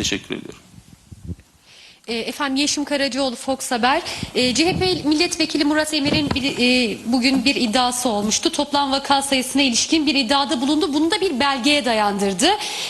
Teşekkür ediyorum. E, Efendim Yeşim Karacaoğlu Fox Haber. E, CHP milletvekili Murat Emir'in bir, e, bugün bir iddiası olmuştu. Toplam vaka sayısına ilişkin bir iddiada bulundu. Bunu da bir belgeye dayandırdı.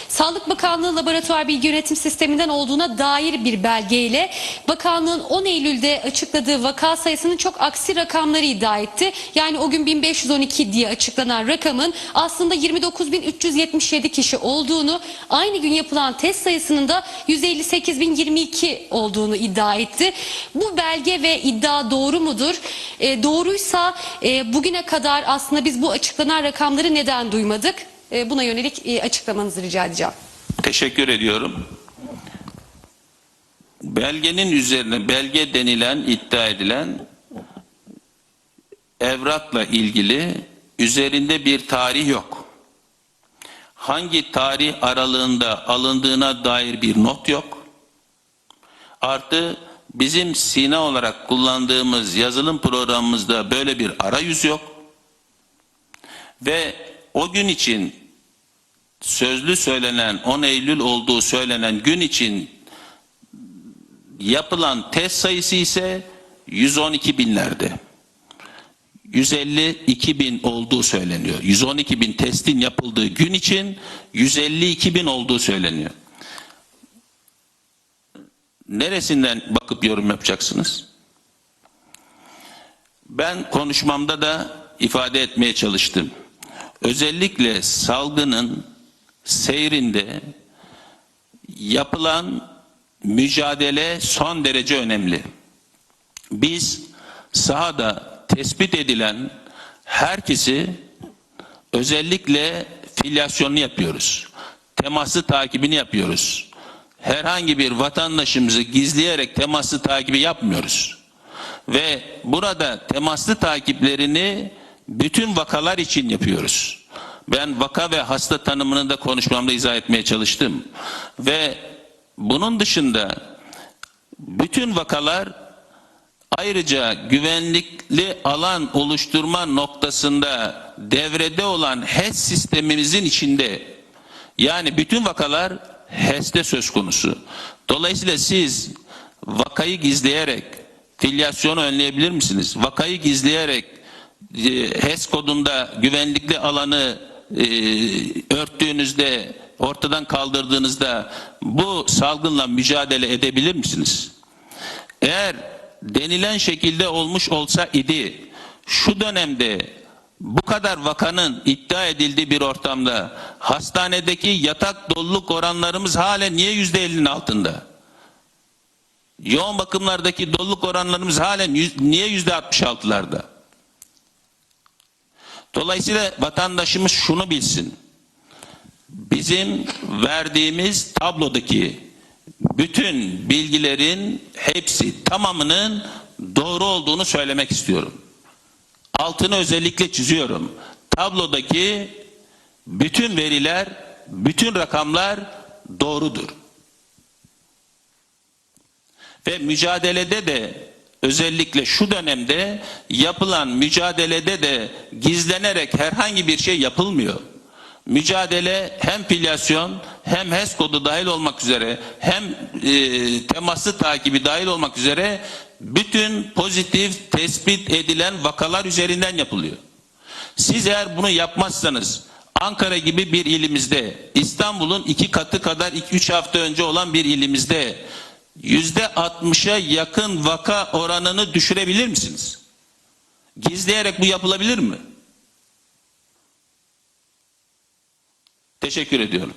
Sağlık Bakanlığı laboratuvar bilgi yönetim sisteminden olduğuna dair bir belgeyle bakanlığın 10 Eylül'de açıkladığı vaka sayısının çok aksi rakamları iddia etti. Yani o gün 1512 diye açıklanan rakamın aslında 29.377 kişi olduğunu, aynı gün yapılan test sayısının da 158.022 olduğunu iddia etti. Bu belge ve iddia doğru mudur? E, doğruysa e, bugüne kadar aslında biz bu açıklanan rakamları neden duymadık? E, buna yönelik e, açıklamanızı rica edeceğim. Teşekkür ediyorum. Belgenin üzerine belge denilen, iddia edilen evrakla ilgili üzerinde bir tarih yok. Hangi tarih aralığında alındığına dair bir not yok. Artı bizim Sina olarak kullandığımız yazılım programımızda böyle bir arayüz yok. Ve o gün için sözlü söylenen 10 Eylül olduğu söylenen gün için yapılan test sayısı ise 112 binlerde. 152 bin olduğu söyleniyor. 112 bin testin yapıldığı gün için 152 bin olduğu söyleniyor. Neresinden bakıp yorum yapacaksınız? Ben konuşmamda da ifade etmeye çalıştım. Özellikle salgının seyrinde yapılan mücadele son derece önemli. Biz sahada tespit edilen herkesi özellikle filyasyonunu yapıyoruz. Teması takibini yapıyoruz. Herhangi bir vatandaşımızı gizleyerek temaslı takibi yapmıyoruz. Ve burada temaslı takiplerini bütün vakalar için yapıyoruz. Ben vaka ve hasta tanımını da konuşmamda izah etmeye çalıştım. Ve bunun dışında bütün vakalar ayrıca güvenlikli alan oluşturma noktasında devrede olan HES sistemimizin içinde yani bütün vakalar HES'te söz konusu. Dolayısıyla siz vakayı gizleyerek filyasyonu önleyebilir misiniz? Vakayı gizleyerek e, HES kodunda güvenlikli alanı e, örttüğünüzde, ortadan kaldırdığınızda bu salgınla mücadele edebilir misiniz? Eğer denilen şekilde olmuş olsa idi, şu dönemde bu kadar vakanın iddia edildiği bir ortamda hastanedeki yatak doluluk oranlarımız halen niye yüzde ellinin altında? Yoğun bakımlardaki doluluk oranlarımız halen yüz, niye yüzde altmış altılarda? Dolayısıyla vatandaşımız şunu bilsin. Bizim verdiğimiz tablodaki bütün bilgilerin hepsi tamamının doğru olduğunu söylemek istiyorum. Altını özellikle çiziyorum. Tablodaki bütün veriler, bütün rakamlar doğrudur. Ve mücadelede de özellikle şu dönemde yapılan mücadelede de gizlenerek herhangi bir şey yapılmıyor. Mücadele hem filyasyon hem HES kodu dahil olmak üzere hem e, temaslı takibi dahil olmak üzere bütün pozitif tespit edilen vakalar üzerinden yapılıyor. Siz eğer bunu yapmazsanız Ankara gibi bir ilimizde İstanbul'un iki katı kadar 2-3 hafta önce olan bir ilimizde yüzde 60'a yakın vaka oranını düşürebilir misiniz? Gizleyerek bu yapılabilir mi? Teşekkür ediyorum.